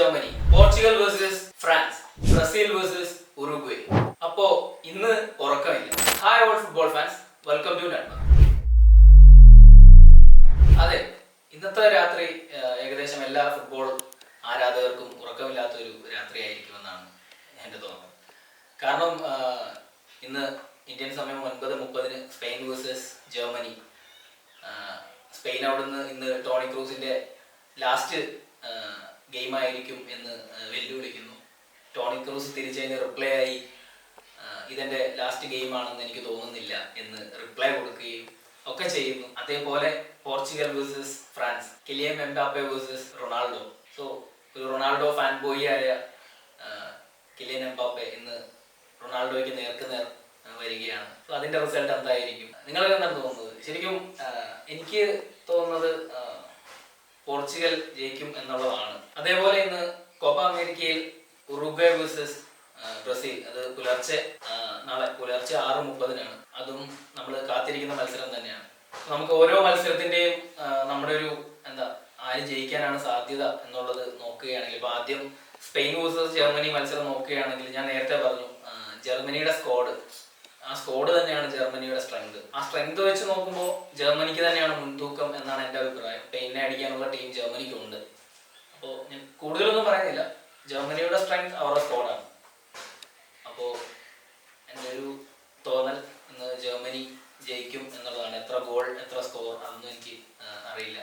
Germany. Portugal versus France. Brazil versus Uruguay. അപ്പോ ഇന്ന് ഉറക്കമില്ല. Hi all football fans welcome to നന്മ അതെ ഇന്നത്തെ രാത്രി ഏകദേശം എല്ലാ ഫുട്ബോൾ ആരാധകർക്കും ഉറക്കമില്ലാത്ത ഒരു രാത്രിയായിരിക്കുമെന്നാണ് എന്റെ തോന്നൽ. കാരണം ഇന്ന് ഇന്ത്യൻ സമയം ഒൻപത് മുപ്പതിന് സ്പെയിൻ വേഴ്സസ് ജർമ്മനി. സ്പെയിൻ അവിടുന്ന് ഇന്ന് ടോണി ക്രൂസിന്റെ ലാസ്റ്റ് ഗെയിം ആയിരിക്കും എന്ന് വെല്ലുവിളിക്കുന്നു. ടോണി ക്രൂസ് തിരിച്ചതിന് റിപ്ലൈ ആയി. ഇതെന്റെ ലാസ്റ്റ് ഗെയിം ആണെന്ന് എനിക്ക് തോന്നുന്നില്ല എന്ന് റിപ്ലൈ കൊടുക്കുകയും ഒക്കെ ചെയ്യുന്നു. അതേപോലെ Portugal versus France. Kylian Mbappe versus Ronaldo. So ഒരു റൊണാൾഡോ ഫാൻ ബോയി ആയ കിലിയൻ എംബാപ്പെ ഇന്ന് റൊണാൾഡോയ്ക്ക് നേർക്ക് നേർ വരികയാണ്. സോ അതിന്റെ റിസൾട്ട് എന്തായിരിക്കും? നിങ്ങൾക്ക് എന്താണ് തോന്നുന്നത്? ശരിക്കും എനിക്ക് തോന്നുന്നത് പോർച്ചുഗൽ ജയിക്കും എന്നുള്ളതാണ്. അതേപോലെ ഇന്ന് കോപ്പ അമേരിക്കയിൽ ഉറുഗ്വേ വേഴ്സസ് ബ്രസീൽ അത് പുലർച്ചെ നാളെ പുലർച്ചെ ആറ് മുപ്പതിനാണ്. അതും നമ്മൾ കാത്തിരിക്കുന്ന മത്സരം തന്നെയാണ്. നമുക്ക് ഓരോ മത്സരത്തിന്റെയും നമ്മുടെ ഒരു എന്താ ആര് ജയിക്കാനാണ് സാധ്യത എന്നുള്ളത് നോക്കുകയാണെങ്കിൽ ഇപ്പൊ ആദ്യം സ്പെയിൻ വേഴ്സസ് ജർമ്മനി മത്സരം നോക്കുകയാണെങ്കിൽ ഞാൻ നേരത്തെ പറഞ്ഞു ജർമ്മനിയുടെ സ്ക്വാഡ് ആ സ്കോഡ് തന്നെയാണ് ജർമ്മനിയുടെ സ്ട്രെങ്ത് ആ സ്ട്രെങ്ത് വെച്ച് നോക്കുമ്പോൾ ജർമ്മനിക്ക് തന്നെയാണ് മുൻതൂക്കം എന്നാണ് എന്റെ അഭിപ്രായം. പെയിനെ അടിക്കാനുള്ള ടീം ജർമ്മനിക്കുണ്ട്. അപ്പോൾ ഞാൻ കൂടുതലൊന്നും പറയുന്നില്ല. ജർമ്മനിയുടെ സ്ട്രെങ്ത് അവരുടെ സ്കോഡാണ് അപ്പോൾ എന്റെ ഒരു തോന്നൽ ഇന്ന് ജർമ്മനി ജയിക്കും എന്നുള്ളതാണ്. എത്ര ഗോൾ എത്ര സ്കോർ അതൊന്നും എനിക്ക് അറിയില്ല.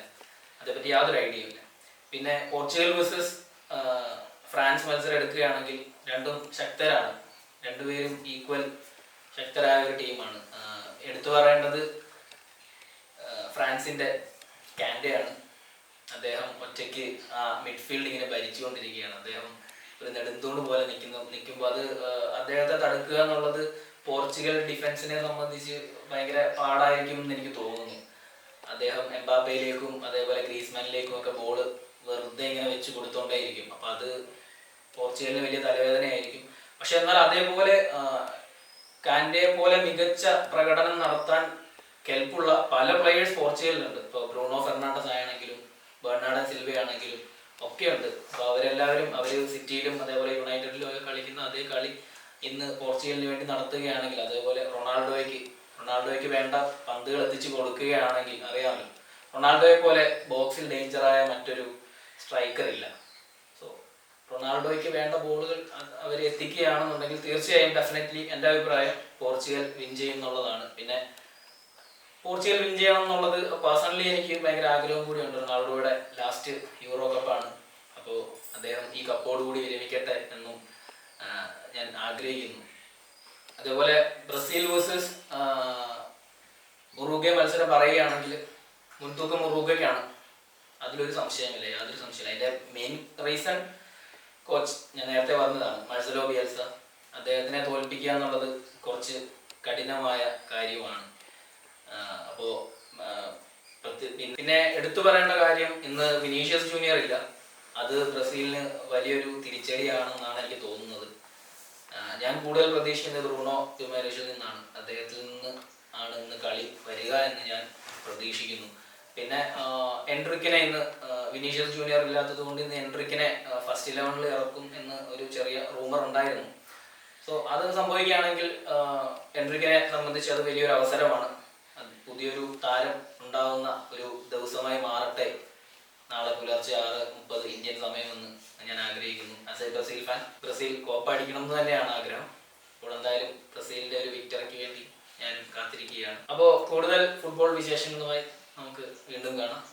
അതേപറ്റി യാതൊരു ഐഡിയ ഇല്ല. പിന്നെ പോർച്ചുഗൽ വേഴ്സസ് ഫ്രാൻസ് മത്സരം എടുക്കുകയാണെങ്കിൽ രണ്ടും ശക്തരാണ്. രണ്ടുപേരും ഈക്വൽ ശക്തരായ ഒരു ടീമാണ്. എടുത്തു പറയേണ്ടത് ഫ്രാൻസിന്റെ കാൻഡയാണ്. അദ്ദേഹം ഒറ്റയ്ക്ക് ആ മിഡ്ഫീൽഡ് ഇങ്ങനെ ഭരിച്ചുകൊണ്ടിരിക്കുകയാണ്. അദ്ദേഹം ഒരു നെടുന്തൂണ് പോലെ നിൽക്കുന്നു നിൽക്കുമ്പോൾ അത് അദ്ദേഹത്തെ തടുക്കുക എന്നുള്ളത് പോർച്ചുഗൽ ഡിഫൻസിനെ സംബന്ധിച്ച് ഭയങ്കര പാടായിരിക്കും എന്ന് എനിക്ക് തോന്നുന്നു. അദ്ദേഹം എംബാപ്പയിലേക്കും അതേപോലെ ഗ്രീസ്മാനിലേക്കും ഒക്കെ ബോൾ വെറുതെ ഇങ്ങനെ വെച്ച് കൊടുത്തോണ്ടേയിരിക്കും. അപ്പൊ അത് പോർച്ചുഗലിന് വലിയ തലവേദനയായിരിക്കും. പക്ഷെ എന്നാൽ അതേപോലെ കാൻഡയെ പോലെ മികച്ച പ്രകടനം നടത്താൻ കെൽപ്പുള്ള പല പ്ലെയേഴ്സ് പോർച്ചുഗലിലുണ്ട്. ഇപ്പോൾ ബ്രൂണോ ഫെർണാണ്ടസ് ആണെങ്കിലും ബെർണാഡൻ സിൽവ ആണെങ്കിലും ഒക്കെ ഉണ്ട് അപ്പോൾ അവരെല്ലാവരും അവർ സിറ്റിയിലും അതേപോലെ യുണൈറ്റഡിലും ഒക്കെ കളിക്കുന്ന അതേ കളി ഇന്ന് പോർച്ചുഗലിന് വേണ്ടി നടത്തുകയാണെങ്കിൽ അതേപോലെ റൊണാൾഡോയ്ക്ക് റൊണാൾഡോയ്ക്ക് വേണ്ട പന്തുകൾ എത്തിച്ചു കൊടുക്കുകയാണെങ്കിൽ അറിയാമല്ലോ. റൊണാൾഡോയെ പോലെ ബോക്സിൽ ഡേഞ്ചറായ മറ്റൊരു സ്ട്രൈക്കർ ഇല്ല. റൊണാൾഡോയ്ക്ക് വേണ്ട ബോളുകൾ അവർ എത്തിക്കുകയാണെന്നുണ്ടെങ്കിൽ തീർച്ചയായും ഡെഫിനറ്റ്ലി എന്റെ അഭിപ്രായം പോർച്ചുഗൽ വിൻ ചെയ്യും എന്നുള്ളതാണ് പിന്നെ പോർച്ചുഗൽ വിൻ ചെയ്യണം എന്നുള്ളത് പേഴ്സണലി എനിക്ക് ഭയങ്കര ആഗ്രഹം കൂടിയുണ്ട്. റൊണാൾഡോയുടെ ലാസ്റ്റ് യൂറോ കപ്പാണ് അപ്പോൾ അദ്ദേഹം ഈ കപ്പോട് കൂടി വിരമിക്കട്ടെ എന്നും ഞാൻ ആഗ്രഹിക്കുന്നു. അതേപോലെ ബ്രസീൽ വേഴ്സസ് ഉറുഗെ മത്സരം പറയുകയാണെങ്കിൽ മുൻതൂക്കം ഉറുഗയ്ക്കാണ് അതിലൊരു സംശയമില്ല യാതൊരു സംശയമില്ല. അതിന്റെ മെയിൻ റീസൺ കോച്ച് ഞാൻ നേരത്തെ പറഞ്ഞതാണ് മഴസലോ ബിയൽസ അദ്ദേഹത്തിനെ തോൽപ്പിക്കുക എന്നുള്ളത് കുറച്ച് കഠിനമായ കാര്യമാണ്. അപ്പോ പിന്നെ എടുത്തു പറയേണ്ട കാര്യം ഇന്ന് വിനീഷ്യസ് ജൂനിയർ ഇല്ല. അത് ബ്രസീലിന് വലിയൊരു തിരിച്ചടിയാണെന്നാണ് എനിക്ക് തോന്നുന്നത്. ഞാൻ കൂടുതൽ പ്രതീക്ഷിക്കുന്നത് റൂണോ ക്യുമേഷിൽ നിന്നാണ്. അദ്ദേഹത്തിൽ നിന്ന് ആണ് ഇന്ന് കളി വരിക എന്ന് ഞാൻ പ്രതീക്ഷിക്കുന്നു. പിന്നെ എൻട്രിക്കിനെ ഇന്ന് വിനീഷ്യസ് ജൂനിയർ ഇല്ലാത്തത് കൊണ്ട് ഇന്ന് എൻട്രിക്കിനെ ഫസ്റ്റ് ഇലവനിൽ ഇറക്കും എന്ന് ഒരു ചെറിയ റൂമർ ഉണ്ടായിരുന്നു. സോ അത് സംഭവിക്കുകയാണെങ്കിൽ എൻട്രിക്കിനെ സംബന്ധിച്ച് അത് വലിയൊരു അവസരമാണ്. പുതിയൊരു താരം ഉണ്ടാകുന്ന ഒരു ദിവസമായി മാറട്ടെ. നാളെ പുലർച്ചെ ആറ് മുപ്പത് ഇന്ത്യൻ സമയമെന്ന് ഞാൻ ആഗ്രഹിക്കുന്നു. As a Brazil fan Brazil Copa അടിക്കണം എന്ന് തന്നെയാണ് ആഗ്രഹം. അപ്പോൾ എന്തായാലും ബ്രസീലിന്റെ ഒരു വിക്ടറിക്ക് വേണ്ടി ഞാൻ കാത്തിരിക്കുകയാണ്. അപ്പോൾ കൂടുതൽ ഫുട്ബോൾ വിശേഷങ്ങളുമായി നമുക്ക് വീണ്ടും കാണാം.